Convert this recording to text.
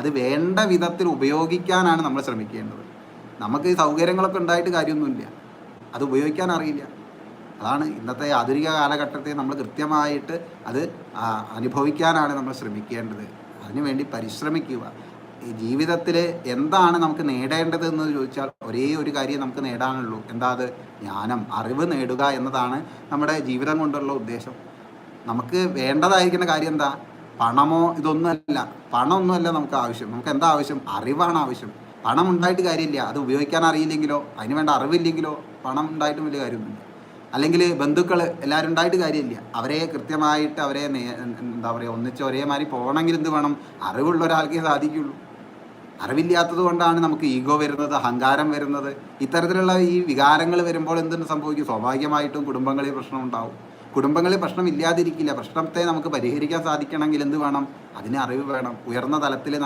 അത് വേണ്ട വിധത്തിൽ ഉപയോഗിക്കാനാണ് നമ്മൾ ശ്രമിക്കേണ്ടത്. നമുക്ക് ഈ സൗകര്യങ്ങളൊക്കെ ഉണ്ടായിട്ട് കാര്യമൊന്നുമില്ല. അത് ഉപയോഗിക്കാൻ അറിയില്ല. അതാണ് ഇന്നത്തെ ആധുനിക കാലഘട്ടത്തെ നമ്മൾ കൃത്യമായിട്ട് അത് അനുഭവിക്കാനാണ് നമ്മൾ ശ്രമിക്കേണ്ടത്. അതിനുവേണ്ടി പരിശ്രമിക്കുക. ഈ ജീവിതത്തിൽ എന്താണ് നമുക്ക് നേടേണ്ടത് എന്ന് ചോദിച്ചാൽ ഒരേ ഒരു കാര്യം നമുക്ക് നേടാനുള്ളൂ. എന്താ അത്? ജ്ഞാനം അറിവ് നേടുക എന്നതാണ് നമ്മുടെ ജീവിതം കൊണ്ടുള്ള ഉദ്ദേശം. നമുക്ക് വേണ്ടതായിരിക്കുന്ന കാര്യം എന്താ? പണമോ ഇതൊന്നുമല്ല. പണമൊന്നുമല്ല നമുക്ക് ആവശ്യം. നമുക്ക് എന്താ ആവശ്യം? അറിവാണ് ആവശ്യം. പണം ഉണ്ടായിട്ട് കാര്യമില്ല. അത് ഉപയോഗിക്കാൻ അറിയില്ലെങ്കിലോ അതിന് വേണ്ട അറിവില്ലെങ്കിലോ പണം ഉണ്ടായിട്ടും വലിയ കാര്യമൊന്നുമില്ല. അല്ലെങ്കിൽ ബന്ധുക്കൾ എല്ലാവരും ഉണ്ടായിട്ട് കാര്യമില്ല. അവരെ കൃത്യമായിട്ട് അവരെ എന്താ പറയുക ഒന്നിച്ച് ഒരേ മാതിരി പോകണമെങ്കിൽ എന്ത് വേണം? അറിവുള്ള ഒരാൾക്കേ സാധിക്കുള്ളൂ. അറിവില്ലാത്തത് കൊണ്ടാണ് നമുക്ക് ഈഗോ വരുന്നത് അഹങ്കാരം വരുന്നത്. ഇത്തരത്തിലുള്ള ഈ വികാരങ്ങൾ വരുമ്പോൾ എന്തെന്ന് സംഭവിക്കും? സ്വാഭാവികമായിട്ടും കുടുംബങ്ങളിൽ പ്രശ്നം ഉണ്ടാവും. കുടുംബങ്ങളിൽ പ്രശ്നം ഇല്ലാതിരിക്കില്ല. പ്രശ്നത്തെ നമുക്ക് പരിഹരിക്കാൻ സാധിക്കണമെങ്കിൽ എന്ത് വേണം? അതിന് അറിവ് വേണം. ഉയർന്ന തലത്തിൽ